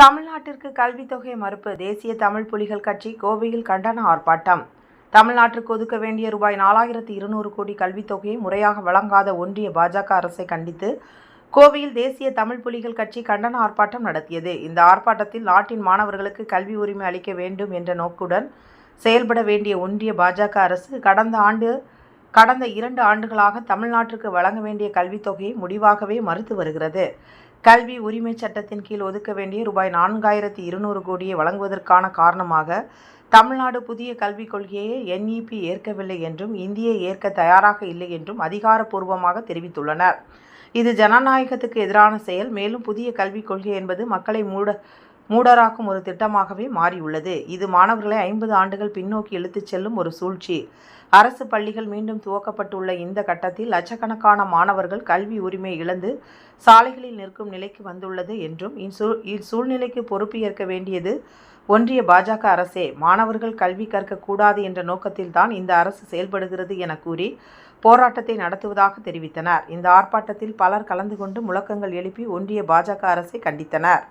தமிழ்நாட்டிற்கு கல்வித்தொகை மறுப்பு. தேசிய தமிழ் புலிகள் கட்சி கோவையில் கண்டன ஆர்ப்பாட்டம். தமிழ்நாட்டிற்கு ஒதுக்க வேண்டிய ரூபாய் நாலாயிரத்து இருநூறு கோடி கல்வித்தொகையை முறையாக வழங்காத ஒன்றிய பாஜக அரசை கண்டித்து கோவையில் தேசிய தமிழ் புலிகள் கட்சி கண்டன ஆர்ப்பாட்டம் நடத்தியது. இந்த ஆர்ப்பாட்டத்தில் நாட்டின் மாணவர்களுக்கு கல்வி உரிமை அளிக்க வேண்டும் என்ற நோக்குடன் செயல்பட வேண்டிய ஒன்றிய பாஜக அரசு கடந்த ஆண்டு கடந்த இரண்டு ஆண்டுகளாக தமிழ்நாட்டிற்கு வழங்க வேண்டிய கல்வித் தொகையை முடிவாகவே மறுத்து வருகிறது. கல்வி உரிமை சட்டத்தின் கீழ் ஒதுக்க வேண்டிய ரூபாய் நான்காயிரத்தி இருநூறு கோடியை வழங்குவதற்கான காரணமாக தமிழ்நாடு புதிய கல்விக் கொள்கையை என்இபி ஏற்கவில்லை என்றும் இந்தியை ஏற்க தயாராக இல்லை என்றும் அதிகாரப்பூர்வமாக தெரிவித்துள்ளனர். இது ஜனநாயகத்துக்கு எதிரான செயல். மேலும் புதிய கல்விக் கொள்கை என்பது மக்களை மூட மூடராக்கும் ஒரு திட்டமாகவே மாறியுள்ளது. இது மாணவர்களை ஐம்பது ஆண்டுகள் பின்னோக்கி இழுத்துச் செல்லும் ஒரு சூழ்ச்சி. அரசு பள்ளிகள் மீண்டும் துவக்கப்பட்டுள்ள இந்த கட்டத்தில் லட்சக்கணக்கான மாணவர்கள் கல்வி உரிமை இழந்து சாலைகளில் நிற்கும் நிலைக்கு வந்துள்ளது என்றும் இச்சூழ்நிலைக்கு பொறுப்பு ஏற்க வேண்டியது ஒன்றிய பாஜக அரசே. மாணவர்கள் கல்வி கற்கக்கூடாது என்ற நோக்கத்தில்தான் இந்த அரசு செயல்படுகிறது என கூறி போராட்டத்தை நடத்துவதாக தெரிவித்தனர். இந்த ஆர்ப்பாட்டத்தில் பலர் கலந்து கொண்டு முழக்கங்கள் எழுப்பி ஒன்றிய பாஜக அரசை கண்டித்தனர்.